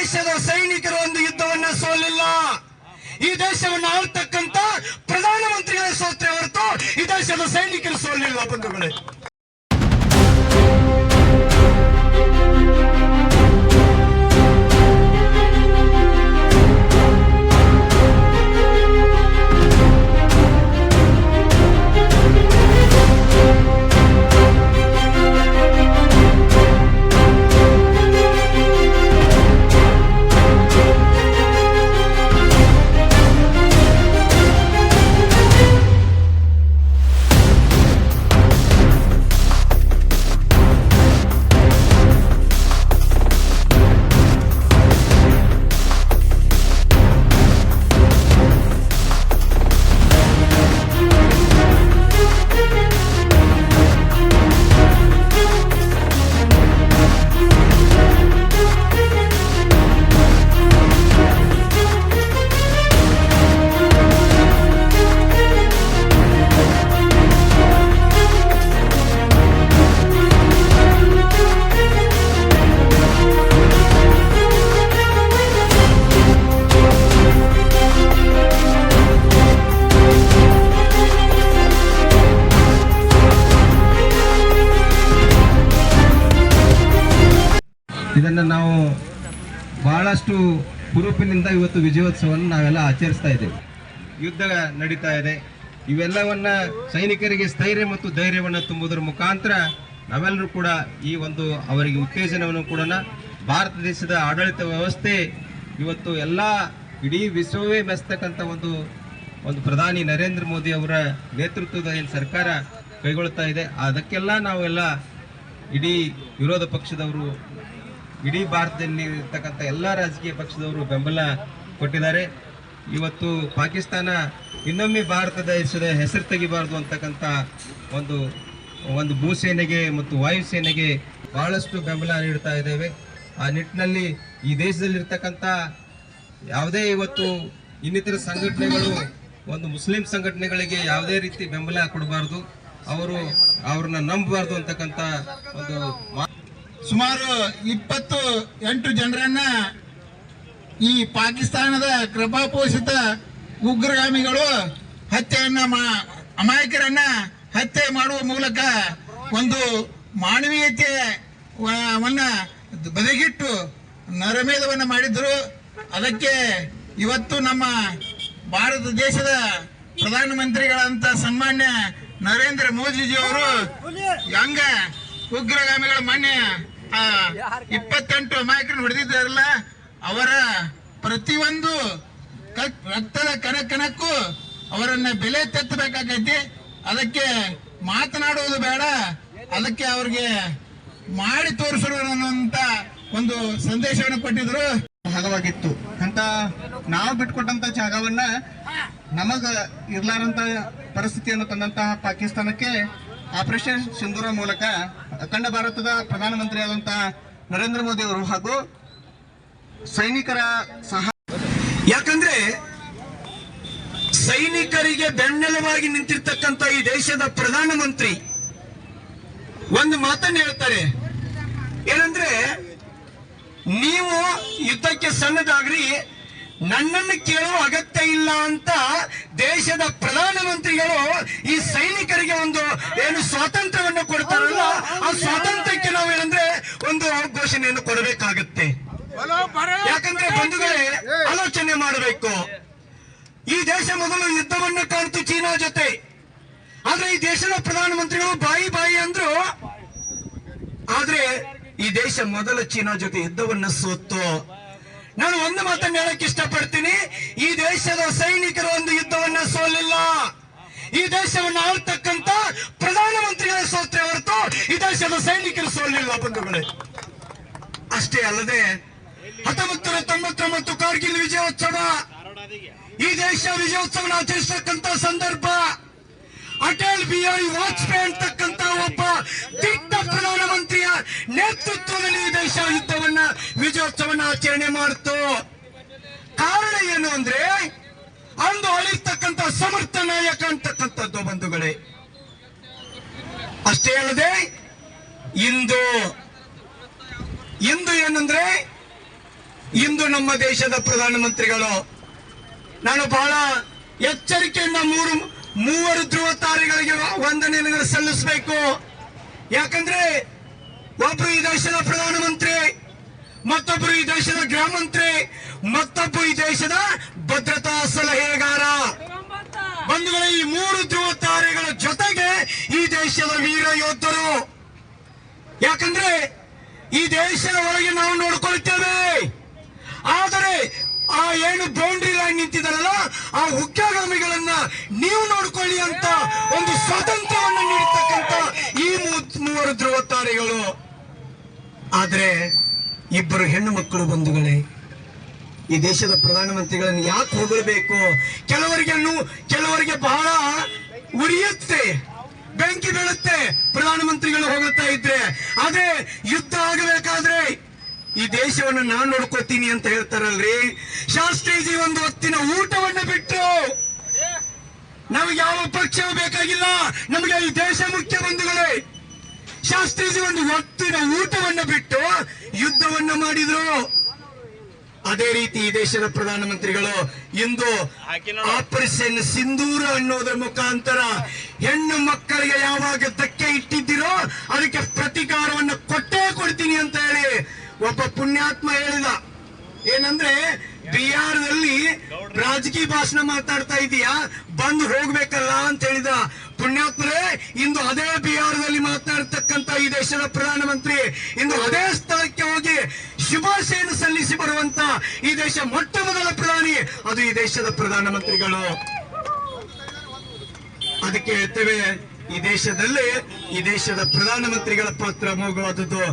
ದೇಶದ ಸೈನಿಕರು ಒಂದು ಯುದ್ಧವನ್ನ ಸೋಲಿಲ್ಲ. ಈ ದೇಶವನ್ನು ಆಳ್ತಕ್ಕಂತ ಪ್ರಧಾನಮಂತ್ರಿಗಳ ಸೋತ್ರೆ ಹೊರತು ಈ ದೇಶದ ಸೈನಿಕರು ಸೋಲಿಲ್ಲ ಬಂಧುಗಳೇ. ಬಹಳಷ್ಟು ಹುರುಪಿನಿಂದ ಇವತ್ತು ವಿಜಯೋತ್ಸವವನ್ನು ನಾವೆಲ್ಲ ಆಚರಿಸ್ತಾ ಇದ್ದೇವೆ. ಯುದ್ಧ ನಡೀತಾ ಇದೆ. ಇವೆಲ್ಲವನ್ನ ಸೈನಿಕರಿಗೆ ಸ್ಥೈರ್ಯ ಮತ್ತು ಧೈರ್ಯವನ್ನು ತುಂಬುವುದರ ಮುಖಾಂತರ ನಾವೆಲ್ಲರೂ ಕೂಡ ಈ ಒಂದು ಅವರಿಗೆ ಉತ್ತೇಜನವನ್ನು ಕೂಡ ಭಾರತ ದೇಶದ ಆಡಳಿತ ವ್ಯವಸ್ಥೆ ಇವತ್ತು ಎಲ್ಲ ಇಡೀ ವಿಶ್ವವೇ ಮೆಸ್ತಕ್ಕಂಥ ಒಂದು ಒಂದು ಪ್ರಧಾನಿ ನರೇಂದ್ರ ಮೋದಿ ಅವರ ನೇತೃತ್ವದ ಏನು ಸರ್ಕಾರ ಕೈಗೊಳ್ತಾ ಇದೆ. ಅದಕ್ಕೆಲ್ಲ ನಾವೆಲ್ಲ ಇಡೀ ವಿರೋಧ ಪಕ್ಷದವರು ಇಡೀ ಭಾರತದಲ್ಲಿ ಇರ್ತಕ್ಕಂಥ ಎಲ್ಲ ರಾಜಕೀಯ ಪಕ್ಷದವರು ಬೆಂಬಲ ಕೊಟ್ಟಿದ್ದಾರೆ. ಇವತ್ತು ಪಾಕಿಸ್ತಾನ ಇನ್ನೊಮ್ಮೆ ಭಾರತದ ಹೆಸರ ಹೆಸರು ತೆಗಿಬಾರ್ದು ಅಂತಕ್ಕಂಥ ಒಂದು ಒಂದು ಭೂಸೇನೆಗೆ ಮತ್ತು ವಾಯುಸೇನೆಗೆ ಬಹಳಷ್ಟು ಬೆಂಬಲ ನೀಡ್ತಾ ಇದ್ದೇವೆ. ಆ ನಿಟ್ಟಿನಲ್ಲಿ ಈ ದೇಶದಲ್ಲಿರ್ತಕ್ಕಂಥ ಯಾವುದೇ ಇವತ್ತು ಇನ್ನಿತರ ಸಂಘಟನೆಗಳು, ಒಂದು ಮುಸ್ಲಿಂ ಸಂಘಟನೆಗಳಿಗೆ ಯಾವುದೇ ರೀತಿ ಬೆಂಬಲ ಕೊಡಬಾರ್ದು. ಅವರು ಅವ್ರನ್ನ ನಂಬಬಾರ್ದು ಅಂತಕ್ಕಂಥ ಒಂದು ಸುಮಾರು ಇಪ್ಪತ್ತು ಎಂಟು ಜನರನ್ನ ಈ ಪಾಕಿಸ್ತಾನದ ಕೃಪಾಪೋಷಿತ ಉಗ್ರಗಾಮಿಗಳು ಹತ್ಯೆಯನ್ನ ಮಾ- ಅಮಾಯಕರನ್ನ ಹತ್ಯೆ ಮಾಡುವ ಮೂಲಕ ಒಂದು ಮಾನವೀಯತೆ ವ- ವನ್ನ ಬದಿಗಿಟ್ಟು ನರಮೇಧವನ್ನ ಮಾಡಿದ್ರು. ಅದಕ್ಕೆ ಇವತ್ತು ನಮ್ಮ ಭಾರತ ದೇಶದ ಪ್ರಧಾನಮಂತ್ರಿಗಳಂತ ಸನ್ಮಾನ್ಯ ನರೇಂದ್ರ ಮೋದಿಜಿಯವರು ಹೆಂಗ ಉಗ್ರಗಾಮಿಗಳ ಮೊನ್ನೆ ಆ, ಇಪ್ಪತ್ತೆಂಟು ಅಮಾಯಕರನ್ನು ಹೊಡೆದಿದ್ದಾರಲ್ಲ ಅವರ ಪ್ರತಿಯೊಂದು ರಕ್ತದ ಕಣ ಕಣಕ್ಕೂ ಅವರನ್ನ ಬೆಲೆ ತೆತ್ತಬೇಕಾಗೈತಿ. ಅದಕ್ಕೆ ಮಾತನಾಡುವುದು ಬೇಡ. ಅದಕ್ಕೆ ಅವ್ರಿಗೆ ಮಾಡಿ ತೋರಿಸಲು ಅನ್ನುವಂತ ಒಂದು ಸಂದೇಶವನ್ನು ಕೊಟ್ಟಿದ್ರು. ಭಾಗವಾಗಿತ್ತು. ಅಂತ ನಾವು ಬಿಟ್ಕೊಟ್ಟಂತ ಜಾಗವನ್ನ ನಮಗ ಇರ್ಲಾರಂತ ಪರಿಸ್ಥಿತಿಯನ್ನು ತಂದಂತಹ ಪಾಕಿಸ್ತಾನಕ್ಕೆ ಆಪರೇಷನ್ ಸಿಂಧೂರ ಮೂಲಕ ಅಖಂಡ ಭಾರತದ ಪ್ರಧಾನಮಂತ್ರಿ ಆದಂತಹ ನರೇಂದ್ರ ಮೋದಿ ಅವರು ಹಾಗೂ ಸೈನಿಕರ ಸಹ ಯಾಕಂದ್ರೆ ಸೈನಿಕರಿಗೆ ಬೆನ್ನೆಲುವಾಗಿ ನಿಂತಿರ್ತಕ್ಕಂಥ ಈ ದೇಶದ ಪ್ರಧಾನಮಂತ್ರಿ ಒಂದು ಮಾತನ್ನು ಹೇಳ್ತಾರೆ. ಏನಂದ್ರೆ, ನೀವು ಯುದ್ಧಕ್ಕೆ ಸನ್ನದ್ಧಾಗ್ರಿ ನನ್ನನ್ನು ಕೇಳುವ ಅಗತ್ಯ ಇಲ್ಲ ಅಂತ ದೇಶದ ಪ್ರಧಾನಮಂತ್ರಿಗಳು ಈ ಸೈನಿಕರಿಗೆ ಒಂದು ಏನು ಸ್ವಾತಂತ್ರ್ಯವನ್ನು ಕೊಡ್ತಾರಲ್ಲ, ಆ ಸ್ವಾತಂತ್ರ್ಯಕ್ಕೆ ನಾವು ಏನಂದ್ರೆ ಒಂದು ಘೋಷಣೆಯನ್ನು ಕೊಡಬೇಕಾಗತ್ತೆ. ಯಾಕಂದ್ರೆ ಬಂಧುಗಳೇ, ಆಲೋಚನೆ ಮಾಡಬೇಕು. ಈ ದೇಶ ಮೊದಲು ಯುದ್ಧವನ್ನು ಕಾಣ್ತು ಚೀನಾ ಜೊತೆ. ಆದ್ರೆ ಈ ದೇಶದ ಪ್ರಧಾನಮಂತ್ರಿಗಳು ಬಾಯಿ ಬಾಯಿ ಅಂದ್ರು, ಆದ್ರೆ ಈ ದೇಶ ಮೊದಲ ಚೀನಾ ಜೊತೆ ಯುದ್ಧವನ್ನ ಸೋತು ನಾನು ಒಂದು ಮಾತನ್ನು ಹೇಳಕ್ ಇಷ್ಟಪಡ್ತೀನಿ. ಈ ದೇಶದ ಸೈನಿಕರು ಒಂದು ಯುದ್ಧವನ್ನ ಸೋಲಿಲ್ಲ. ಈ ದೇಶವನ್ನು ಆಳ್ತಕ್ಕಂತ ಪ್ರಧಾನಮಂತ್ರಿಗಳ ಸೋತ್ರೆ ಹೊರತು ಈ ದೇಶದ ಸೈನಿಕರು ಸೋಲಿಲ್ಲ ಬಂಧುಗಳೇ. ಅಷ್ಟೇ ಅಲ್ಲದೆ ಹತ್ತೊಂಬತ್ತು ನೂರ ತೊಂಬತ್ತೊಂಬತ್ತು ಕಾರ್ಗಿಲ್ ವಿಜಯೋತ್ಸವ. ಈ ದೇಶ ವಿಜಯೋತ್ಸವನ ಆಚರಿಸತಕ್ಕಂತ ಸಂದರ್ಭ. ಅಟಲ್ ಬಿಹಾರಿ ವಾಜಪೇಯಿ ಅಂತಕ್ಕಂತ ಒಬ್ಬ ದಿಟ್ಟ ಪ್ರಧಾನಮಂತ್ರಿಯ ನೇತೃತ್ವದಲ್ಲಿ ದೇಶ ಯುದ್ಧವನ್ನ ವಿಜಯೋತ್ಸವನ ಆಚರಣೆ ಮಾಡಿತು. ಕಾರಣ ಏನು ಅಂದ್ರೆ, ಅಂದು ಅಳಿರ್ತಕ್ಕಂತ ಸಮರ್ಥ ನಾಯಕ ಅಂತಕ್ಕಂಥದ್ದು ಬಂಧುಗಳೇ. ಅಷ್ಟೇ ಅಲ್ಲದೆ, ಇಂದು ಇಂದು ಏನಂದ್ರೆ, ಇಂದು ನಮ್ಮ ದೇಶದ ಪ್ರಧಾನಮಂತ್ರಿಗಳು, ನಾನು ಬಹಳ ಎಚ್ಚರಿಕೆಯಿಂದ ಮೂರು ಮೂವರು ತಾರೆಗಳಿಗೆ ವಂದನೆಯನ್ನು ಸಲ್ಲಿಸಬೇಕು. ಯಾಕಂದ್ರೆ ಒಬ್ರು ಈ ದೇಶದ ಪ್ರಧಾನಮಂತ್ರಿ, ಮತ್ತೊಬ್ರು ಈ ದೇಶದ ಗೃಹ ಮಂತ್ರಿ ಮತ್ತೊಬ್ಬರು ಈ ದೇಶದ ಭದ್ರತಾ ಸಲಹೆಗಾರ. ಬಂಧುಗಳ, ಈ ಮೂರು ಧ್ರುವ ತಾರೆಗಳ ಜೊತೆಗೆ ಈ ದೇಶದ ವೀರ ಯೋಧರು ಯಾಕಂದ್ರೆ ಈ ದೇಶದ ಒಳಗೆ ನಾವು ನೋಡ್ಕೊಳ್ತೇವೆ. ಆದರೆ ಆ ಏನು ಬೌಂಡ್ರಿ ಲೈನ್ ನಿಂತಿದಾರಲ್ಲ ಆ ಉಗ್ರಗಾಮಿಗಳನ್ನ ನೀವು ನೋಡ್ಕೊಳ್ಳಿ ಅಂತ ಒಂದು ಸ್ವಾತಂತ್ರ್ಯವನ್ನು ನೀಡತಕ್ಕಂತ ಈ ಮೂವರು ಧ್ರುವತಾರಿಗಳು. ಆದ್ರೆ ಇಬ್ಬರು ಹೆಣ್ಣು ಮಕ್ಕಳು ಬಂಧುಗಳೇ, ಈ ದೇಶದ ಪ್ರಧಾನಮಂತ್ರಿಗಳನ್ನು ಯಾಕೆ ಹೊಗಳಬೇಕು? ಕೆಲವರಿಗೆ ಕೆಲವರಿಗೆ ಬಹಳ ಉರಿಯುತ್ತೆ, ಬೆಂಕಿ ಬೀಳುತ್ತೆ ಪ್ರಧಾನಮಂತ್ರಿಗಳು ಹೋಗುತ್ತಾ ಇದ್ರೆ. ಆದ್ರೆ ಯುದ್ಧ ಆಗಬೇಕಾದ್ರೆ ಈ ದೇಶವನ್ನು ನಾನು ನೋಡ್ಕೋತೀನಿ ಅಂತ ಹೇಳ್ತಾರಲ್ರಿ. ಶಾಸ್ತ್ರೀಜಿ ಒಂದು ಹೊತ್ತಿನ ಊಟವನ್ನು ಬಿಟ್ಟು ನಮ್ಗೆ ಯಾವ ಪಕ್ಷವೂ ಬೇಕಾಗಿಲ್ಲ. ನಮಗೆ ಈ ದೇಶ ಮುಖ್ಯ ಬಂಧುಗಳೇ. ಶಾಸ್ತ್ರೀಜಿ ಒಂದು ಹೊತ್ತಿನ ಊಟವನ್ನು ಬಿಟ್ಟು ಯುದ್ಧವನ್ನು ಮಾಡಿದ್ರು. ಅದೇ ರೀತಿ ಈ ದೇಶದ ಪ್ರಧಾನಮಂತ್ರಿಗಳು ಇಂದು ಆಪರೇಷನ್ ಸಿಂಧೂರ ಅನ್ನೋದರ ಮುಖಾಂತರ ಹೆಣ್ಣು ಮಕ್ಕಳಿಗೆ ಯಾವಾಗ ಧಕ್ಕೆ ಇಟ್ಟಿದ್ದೀರೋ ಅದಕ್ಕೆ ಪ್ರತೀಕಾರವನ್ನು ಕೊಟ್ಟೇ ಕೊಡ್ತೀನಿ ಅಂತ ಹೇಳಿ ಒಬ್ಬ ಪುಣ್ಯಾತ್ಮ ಹೇಳಿದ. ಏನಂದ್ರೆ, ಬಿಹಾರದಲ್ಲಿ ರಾಜಕೀಯ ಭಾಷಣ ಮಾತಾಡ್ತಾ ಇದೀಯಾ? ಬಂದು ಹೋಗ್ಬೇಕಲ್ಲ ಅಂತ ಹೇಳಿದ. ಪುಣ್ಯಾತ್ಮರೇ, ಇಂದು ಅದೇ ಬಿಹಾರದಲ್ಲಿ ಮಾತನಾಡ್ತಕ್ಕಂತ ಈ ದೇಶದ ಪ್ರಧಾನಮಂತ್ರಿ, ಇಂದು ಅದೇ ಸ್ಥಳಕ್ಕೆ ಹೋಗಿ ಶುಭಾಶಯನ ಸಲ್ಲಿಸಿ ಬರುವಂತ ಈ ದೇಶ ಮೊಟ್ಟ ಮೊದಲ ಪ್ರಧಾನಿ. ಅದು ಈ ದೇಶದ ಪ್ರಧಾನಮಂತ್ರಿಗಳು. ಅದಕ್ಕೆ ಹೇಳ್ತೇವೆ, ಈ ದೇಶದಲ್ಲಿ ಈ ದೇಶದ ಪ್ರಧಾನಮಂತ್ರಿಗಳ ಪಾತ್ರ ಅಮೋಘವಾದದ್ದು